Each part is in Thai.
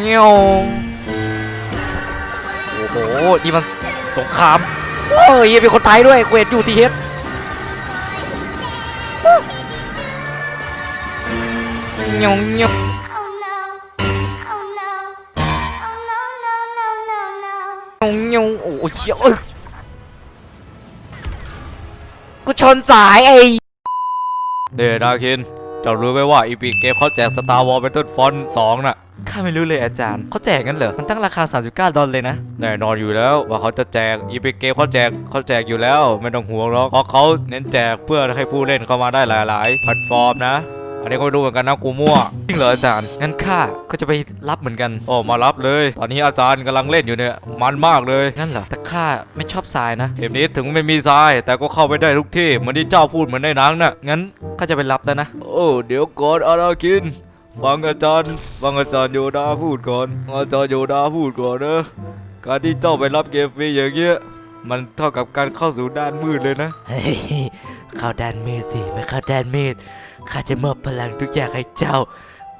เงี้ยวโอ้โห นี่มันสงครามเฮ้ยมีคนตายด้วยเกวดอยู่ที่เฮดเงี้ยวเงี้ยว Oh no. Oh no. Oh no, no, no, no, no. เงี้ยวโอ้ยเหี้ยเอ้ยกูชนสายไอ้เดดาคินจ้ารู้ไหมว่าอีพีเกมเขาแจก Star Wars Battlefront 2น่ะ ข้าไม่รู้เลยอาจารย์เขาแจกกันเหรอ มันตั้งราคา 39 ดอลเลยนะ แน่นอนอยู่แล้ว ว่าเขาจะแจกอีพีเกมเขาแจกเขาแจกอยู่แล้ว ไม่ต้องห่วงหรอกเพราะเขาเน้นแจกเพื่อให้ผู้เล่นเข้ามาได้หลาย ๆ แพลตฟอร์มนะอันนี้ก็ไม่รู้เหมือนกันนะกูมั่วจริงเหรออาจารย์ งั้นข้าก็จะไปรับเหมือนกันโอ้มารับเลย ตอนนี้อาจารย์กำลังเล่นอยู่เนี่ย มันมากเลยงั้นเหรอแต่ข้าไม่ชอบทรายนะเกมนี้ถึงไม่มีทราย แต่ก็เข้าไปได้ทุกที่เหมือนที่เจ้าพูดเหมือนในหนังน่ะงั้นข้าจะไปรับแล้วนะ โอ้เดี๋ยวก่อนอาราคิน ฟังอาจารย์ฟังอาจารย์โยดาพูดก่อนอาจารย์โยดาพูดก่อนนะการที่เจ้าไปรับเกมฟรีอย่างเงี้ยมันเท่ากับการเข้าสู่ด้านมืดเลยนะเฮ้ยเข้าด้านมืดสิไม่เข้าด้านมืดข้าจะมอบพลังทุกอย่างให้เจ้า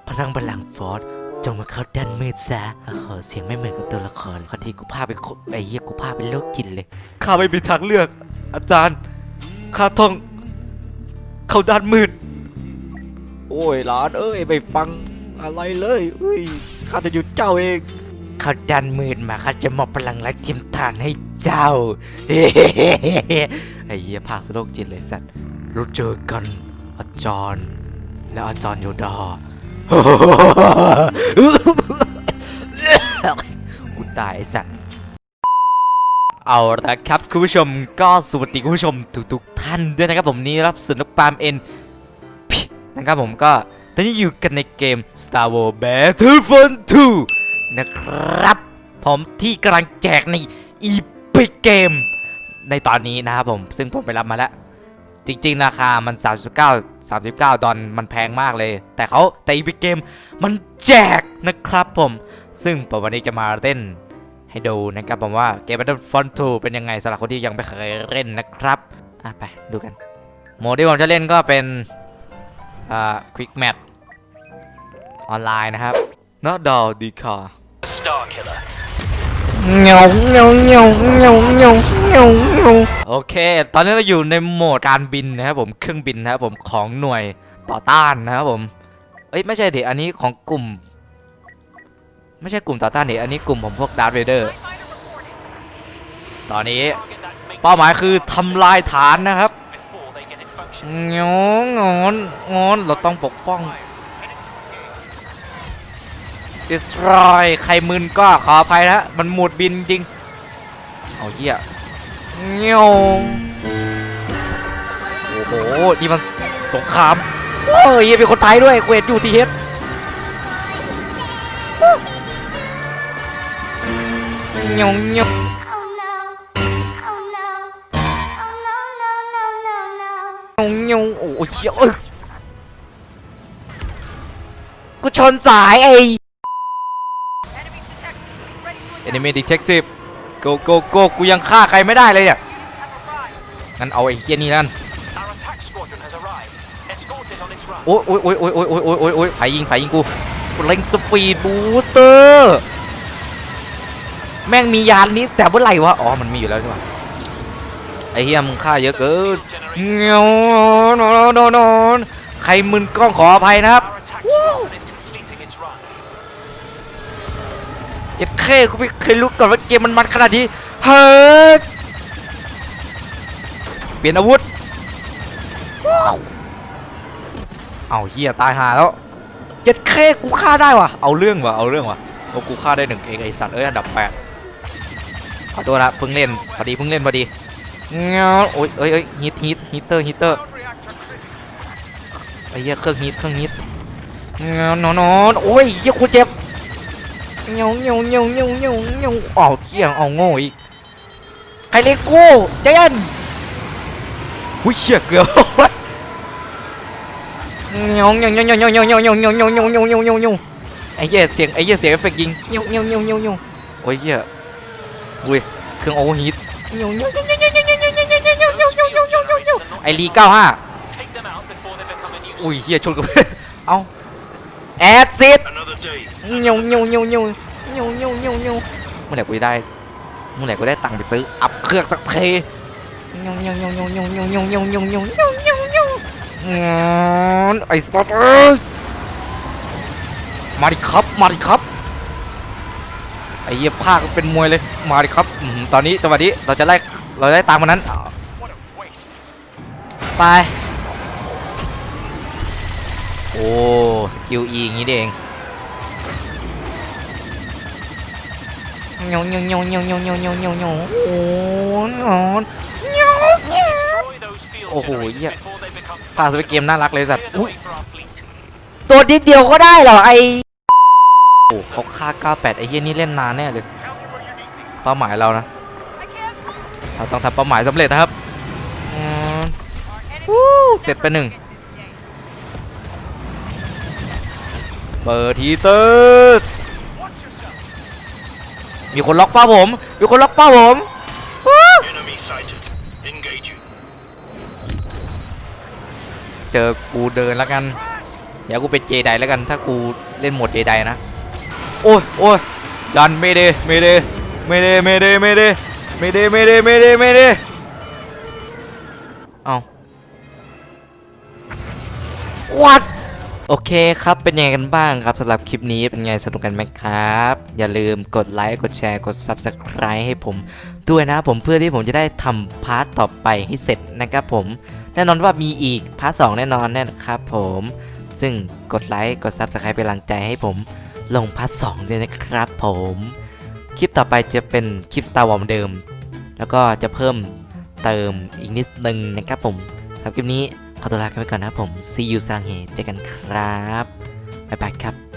พลังพลังฟอร์ดจงมาเข้าด้านมืดซะโอ้โหเสียงไม่เหมือนกับตัวละครพอทีกูพาไปโคไอ้เหี้ยกูพาไปโรคจิตเลยข้าไม่มีทางเลือก อาจารย์ข้าต้องเข้าด้านมืด โอ้ยหลานเอ้ยไม่ฟังอะไรเลยเอ้ยข้าจะหยุดเจ้าเองเข้าด้านมืดมาข้าจะมอบพลังและทิมทานให้เจ้าเฮ้ไอ้เหี้ยพาสโรคจิตเลยสัตว์เราเจอกันอาจารย์ และอาจารย์โยดากูตายไอ้สัตว์เอาละครับคุณผู้ชมก็สวัสดีคุณผู้ชมทุกๆท่านด้วยนะครับผมนี่รับสนุกปาล์มเอ็น นะครับผมก็ตอนนี้อยู่กันในเกม Star Wars Battlefront 2 นะครับ ผมที่กำลังแจกใน Epic Game ในตอนนี้นะครับผม ซึ่งผมไปรับมาแล้ว จริงๆ ราคามัน 39 39 ดอลมันแพงมากเลย แต่เขาแต่ Epic Game มันแจกนะครับผม ซึ่งผมวันนี้จะมาเล่นให้ดูนะครับผมว่าเกม Battlefront 2 เป็นยังไงสำหรับคนที่ยังไม่เคยเล่นนะครับ อะไปดูกัน โหมดที่ผมจะเล่นก็เป็น อ่า Quick Match ออนไลน์นะครับนาดาวดีคา Star Killer. เงาเงาเงาเงาเงาเงาเงาโอเค ตอนนี้เราอยู่ในโหมดการบินนะครับผมเครื่องบินนะครับผมของหน่วยต่อต้านนะครับผมเอ้ยไม่ใช่ดิอันนี้ของกลุ่ม ไม่ใช่กลุ่มต่อต้านดิอันนี้กลุ่มของพวกดาร์ธเวเดอร์ตอนนี้ Target that makes เป้าหมายคือทำลายฐานนะครับ งงอนงอนเราต้องปกป้อง destroy ใครมึนก็ขออภัยนะมันหมดบินจริง เอาเหี้ยเงี้ยวโอ้โห นี่มันสงครามเฮ้ยมีคนตายด้วยเกวดอยู่ที่เฮดเงี้ยวเงี้ยว เหี้ยเอ้ยกูชนสายไอ้ Enemy Detective go go go กูยังฆ่าใครไม่ได้เลยเนี่ย งั้นเอาไอ้เฮียนี่นั่นโอ้ยโอ้ยโอ้ยโอ้ยโอ้ยโอ้ยโอ้ยโอ้ยโอ้ยไผยิงไผยิงกูเล็งสปีดบูสเตอร์ แม่งมียานนี้แต่เมื่อไหร่วะ อ๋อ มันมีอยู่แล้วใช่ปะ ไอ้เฮียมึงฆ่าเยอะเกินเงี้ยวโนโนโนใครมึนกล้องขออภัยนะครับเจ็ดเคกูไม่เคยรู้ก่อนว่าเกมมันมันขนาดนี้เฮ้ยเปลี่ยนอาวุธเอาเฮียตายหาแล้วเจ็ดเคกูฆ่าได้วะเอาเรื่องวะเอาเรื่องวะโอ้กูฆ่าได้หนึ่งเองไอสัตว์เอ้ยอันดับแปดขอตัวละเพิ่งเล่นพอดีเพิ่งเล่นพอดี โอ้ยเอ้ยเอ้ยฮีทฮีทฮีเตอร์ฮีเตอร์ไอ้เหี้ยเครื่องฮีทเครื่องฮีทเงานอนอนโอ้ยเหี้ยกูเจ็บเงี้ยวเงี้ยวเงี้ยวเงี้ยวเงี้ยวเงี้ยวเอาเที่ยงเอาโง่อีกใครเรียกกูใจเย็นหุ้ยเชี่ยเกือบเงี้ยวเงี้ยวเงี้ยวเงี้ยวเงี้ยวเงี้ยวเงี้ยวเงี้ยวเงี้ยวเงี้ยวเงี้ยวเงี้ยวเงี้ยวเงี้ยวไอ้เหี้ยเสียงไอ้เหี้ยเสียงเอฟเฟกต์ยิงเงี้ยวเงี้ยวเงี้ยวเงี้ยวเงี้ยวโอ้ยเหี้ยอุ้ยเครื่องโอเวอร์ฮีท ไอรีเก้าห้าอุ้ยเหี้ยชนกับเอาแอดซิดเงียวเงียวเงียวเงียวเงียวเงียวเงียวเงียวเมื่อไหร่กูจะได้เมื่อไหร่กูได้ตังค์ไปซื้ออัพเครื่องสักเทเงียวเงียวเงียวเงียวเงียวเงียวเงียวเงียวเงียวเงียวเงียวเงียวเงี้ยวอืมไอ้สัตว์เอ้ยมาดิครับมาดิครับ ไอ้เหี้ยภาคเป็นมวยเลยมาดิครับอตอนนี้จังหวะนี้เราจะไล่เราได้ตังค์มันนั้นไปโอ้สกิล E อย่างนี้เองเงี้ยวเงี้ยวเงี้ยวเงี้ยวเงี้ยวเงี้ยวเงี้ยวเงี้ยวเงี้โอ้โห Destroy those field Oh, generators yeah. before they become พาสไปเกมน่ารักเลยสัตว์ตัวนิดเดียวก็ได้เหรอไอ โอ้เขาฆ่า 98 ไอ้เฮียนี่เล่นนานแน่เลยเป้าหมายเรานะ เราต้องทำเป้าหมายสำเร็จนะครับอืมวู้เสร็จไปหนึ่งเปิดทีเตอร์มีคนล็อกเป้าผม มีคนล็อกเป้าผมวู้ Enemy sighted. Engaging. เจอกูเดินแล้วกัน เดี๋ยวกูเป็นเจไดแล้วกัน ถ้ากูเล่นโหมดเจไดนะ โอ้ยโอ้ยดันไม่เดไม่เดไม่เดไม่เดไม่เดไม่เดไม่เดไม่เดไม่เดเอาวัดโอเคครับ เป็นยังไงกันบ้างครับสำหรับคลิปนี้เป็นไงสนุกกันไหมครับ อย่าลืมกดไลค์กดแชร์กด Subscribe ให้ผมด้วยนะผมเพื่อที่ผมจะได้ทำพาร์ทต่อไปให้เสร็จนะครับผม แน่นอนว่ามีอีกพาร์ทสแน่นอนแน่นะครับผม ซึ่งกดไลค์กด Subscribe เป็นกำลังใจให้ผม ลงพาร์ทสด้วยนะครับผม คลิปต่อไปจะเป็นคลิป Star Wars เหมือนเดิม แล้วก็จะเพิ่มเติมอีกนิดนึงนะครับผมสำหรับคลิปนี้ขอตัวลาไปก่อนนะครับผม see you สังเฮเจอกันครับบ๊ายบายครับ